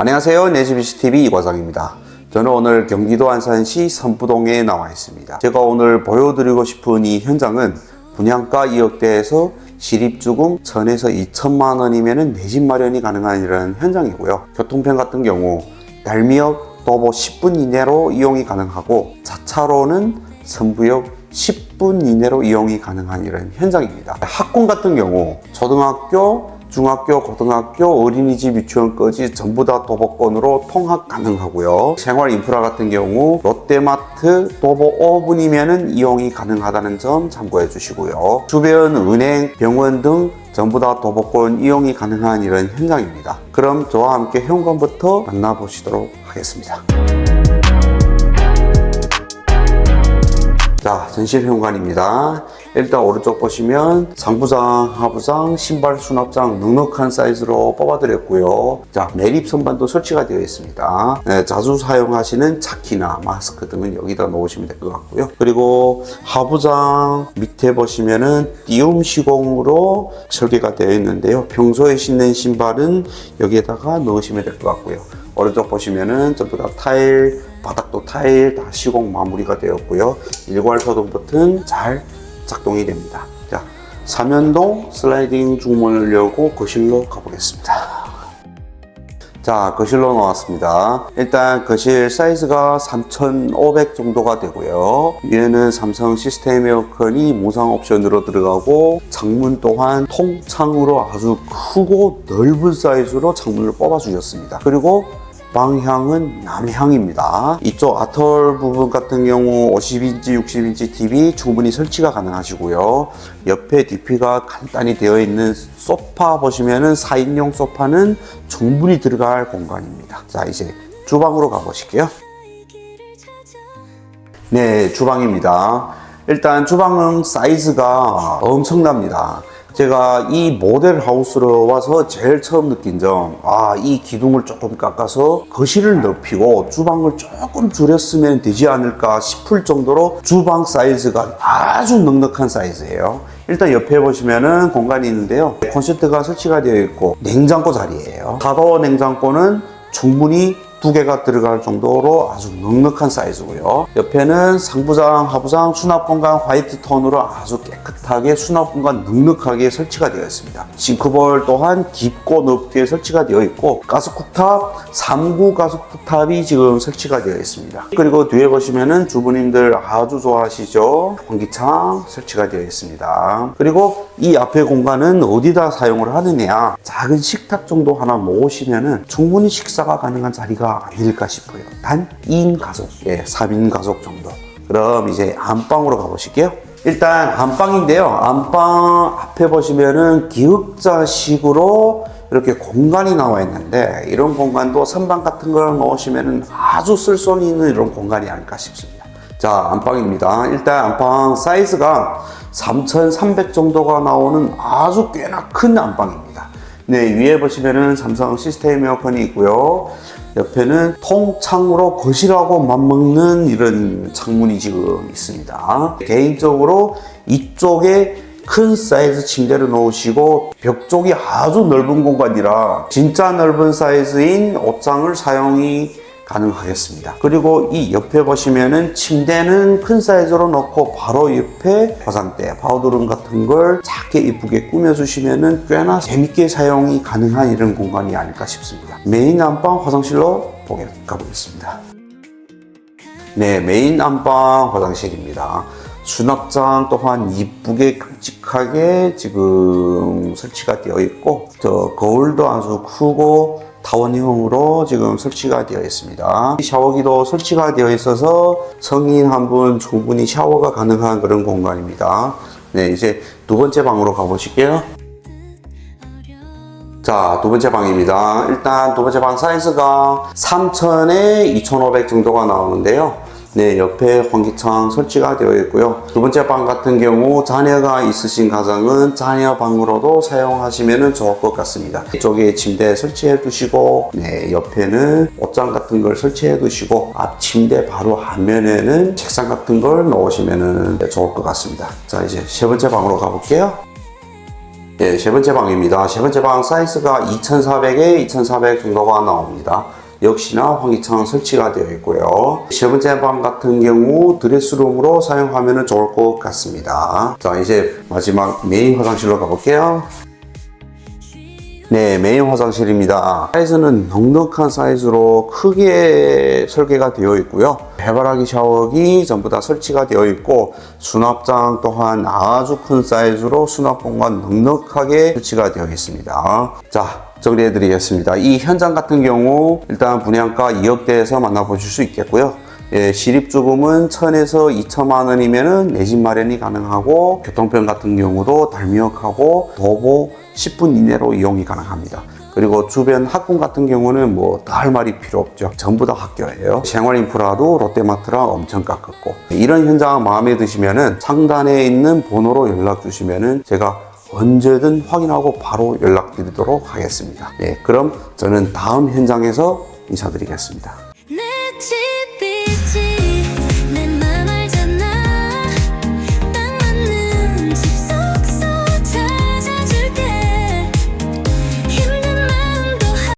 안녕하세요. 내집이시TV 이과장입니다. 저는 오늘 경기도 안산시 선부동에 나와 있습니다. 제가 오늘 보여드리고 싶은 이 현장은 분양가 2억대에서 시립주공 1000에서 2천만 원이면 내집 마련이 가능한 이런 현장이고요. 교통편 같은 경우 달미역 도보 10분 이내로 이용이 가능하고 자차로는 선부역 10분 이내로 이용이 가능한 이런 현장입니다. 학군 같은 경우 초등학교, 중학교, 고등학교, 어린이집, 유치원까지 전부 다 도보권으로 통학 가능하고요. 생활 인프라 같은 경우 롯데마트 도보 5분이면 이용이 가능하다는 점 참고해 주시고요. 주변 은행, 병원 등 전부 다 도보권 이용이 가능한 이런 현장입니다. 그럼 저와 함께 현관부터 만나보시도록 하겠습니다. 자, 전실 현관입니다. 일단 오른쪽 보시면 상부장, 하부장, 신발 수납장 넉넉한 사이즈로 뽑아드렸고요. 자, 매립 선반도 설치가 되어 있습니다. 네, 자주 사용하시는 차키나 마스크 등은 여기다 놓으시면 될 것 같고요. 그리고 하부장 밑에 보시면은 띄움 시공으로 설계가 되어 있는데요. 평소에 신는 신발은 여기에다가 넣으시면 될 것 같고요. 오른쪽 보시면은 전부 다 타일, 바닥도 타일 다 시공 마무리가 되었고요. 일괄 소등 버튼 잘 작동이 됩니다. 자, 삼연동 슬라이딩 중문을 열고 거실로 가보겠습니다. 자, 거실로 나왔습니다. 일단 거실 사이즈가 3,500 정도가 되고요. 위에는 삼성 시스템 에어컨이 무상 옵션으로 들어가고 창문 또한 통창으로 아주 크고 넓은 사이즈로 창문을 뽑아 주셨습니다. 그리고 방향은 남향입니다. 이쪽 아털 부분 같은 경우 50인치, 60인치 TV 충분히 설치가 가능하시고요. 옆에 DP가 간단히 되어 있는 소파 보시면은 4인용 소파는 충분히 들어갈 공간입니다. 자, 이제 주방으로 가보실게요. 네, 주방입니다. 일단 주방은 사이즈가 엄청납니다. 제가 이 모델 하우스로 와서 제일 처음 느낀 점, 아, 이 기둥을 조금 깎아서 거실을 넓히고 주방을 조금 줄였으면 되지 않을까 싶을 정도로 주방 사이즈가 아주 넉넉한 사이즈예요. 일단 옆에 보시면은 공간이 있는데요. 콘센트가 설치가 되어 있고 냉장고 자리예요. 사도 냉장고는 충분히 두 개가 들어갈 정도로 아주 넉넉한 사이즈고요. 옆에는 상부장, 하부장, 수납 공간 화이트 톤으로 아주 깨끗하게 수납 공간 넉넉하게 설치가 되어 있습니다. 싱크볼 또한 깊고 넓게 설치가 되어 있고 가스쿡탑 3구 가스쿡탑이 지금 설치가 되어 있습니다. 그리고 뒤에 보시면은 주부님들 아주 좋아하시죠? 환기창 설치가 되어 있습니다. 그리고 이 앞에 공간은 어디다 사용을 하느냐? 작은 식탁 정도 하나 모으시면은 충분히 식사가 가능한 자리가 아닐까 싶어요. 단 2인 가족, 예, 3인 가족 정도. 그럼 이제 안방으로 가보실게요. 일단 안방인데요. 안방 앞에 보시면은 기역자식으로 이렇게 공간이 나와 있는데 이런 공간도 선반 같은 걸 넣으시면은 아주 쓸수 있는 이런 공간이 아닐까 싶습니다. 자, 안방입니다. 일단 안방 사이즈가 3,300 정도가 나오는 아주 꽤나 큰 안방입니다. 네, 위에 보시면은 삼성 시스템 에어컨이 있고요. 옆에는 통창으로 거실하고 맞먹는 이런 창문이 지금 있습니다. 개인적으로 이쪽에 큰 사이즈 침대를 놓으시고 벽 쪽이 아주 넓은 공간이라 진짜 넓은 사이즈인 옷장을 사용이 가능하겠습니다. 그리고 이 옆에 보시면은 침대는 큰 사이즈로 넣고 바로 옆에 화장대, 파우더룸 같은 걸 작게 이쁘게 꾸며주시면은 꽤나 재밌게 사용이 가능한 이런 공간이 아닐까 싶습니다. 메인 안방 화장실로 보게 가보겠습니다. 네, 메인 안방 화장실입니다. 수납장 또한 이쁘게 큼직하게 지금 설치가 되어 있고, 저 거울도 아주 크고 타원형으로 지금 설치가 되어 있습니다. 샤워기도 설치가 되어 있어서 성인 한분 충분히 샤워가 가능한 그런 공간입니다. 네, 이제 두 번째 방으로 가보실게요. 자, 두 번째 방입니다. 일단 두 번째 방 사이즈가 3,000에 2,500 정도가 나오는데요. 네, 옆에 환기창 설치가 되어 있고요. 두 번째 방 같은 경우 자녀가 있으신 가정은 자녀 방으로도 사용하시면 좋을 것 같습니다. 이쪽에 침대 설치해 두시고, 네, 옆에는 옷장 같은 걸 설치해 두시고, 앞 침대 바로 앞면에는 책상 같은 걸 놓으시면 좋을 것 같습니다. 자, 이제 세 번째 방으로 가볼게요. 예, 세 번째 방입니다. 세 번째 방 사이즈가 2400에 2400 정도가 나옵니다. 역시나 환기창 설치가 되어 있고요. 세 번째 방 같은 경우 드레스룸으로 사용하면 좋을 것 같습니다. 자, 이제 마지막 메인 화장실로 가볼게요. 네, 메인 화장실입니다. 사이즈는 넉넉한 사이즈로 크게 설계가 되어 있고요. 해바라기 샤워기 전부 다 설치가 되어 있고 수납장 또한 아주 큰 사이즈로 수납 공간 넉넉하게 설치가 되어 있습니다. 자, 정리해 드리겠습니다. 이 현장 같은 경우 일단 분양가 2억대에서 만나보실 수 있겠고요. 예, 시립주금은 1000에서 2천만 원이면은 내 집 마련이 가능하고 교통편 같은 경우도 달미역하고 도보 10분 이내로 이용이 가능합니다. 그리고 주변 학군 같은 경우는 뭐더할 말이 필요 없죠. 전부 다 학교예요. 생활 인프라도 롯데마트랑 엄청 가깝고 이런 현장 마음에 드시면은 상단에 있는 번호로 연락 주시면은 제가 언제든 확인하고 바로 연락드리도록 하겠습니다. 예, 그럼 저는 다음 현장에서 인사드리겠습니다.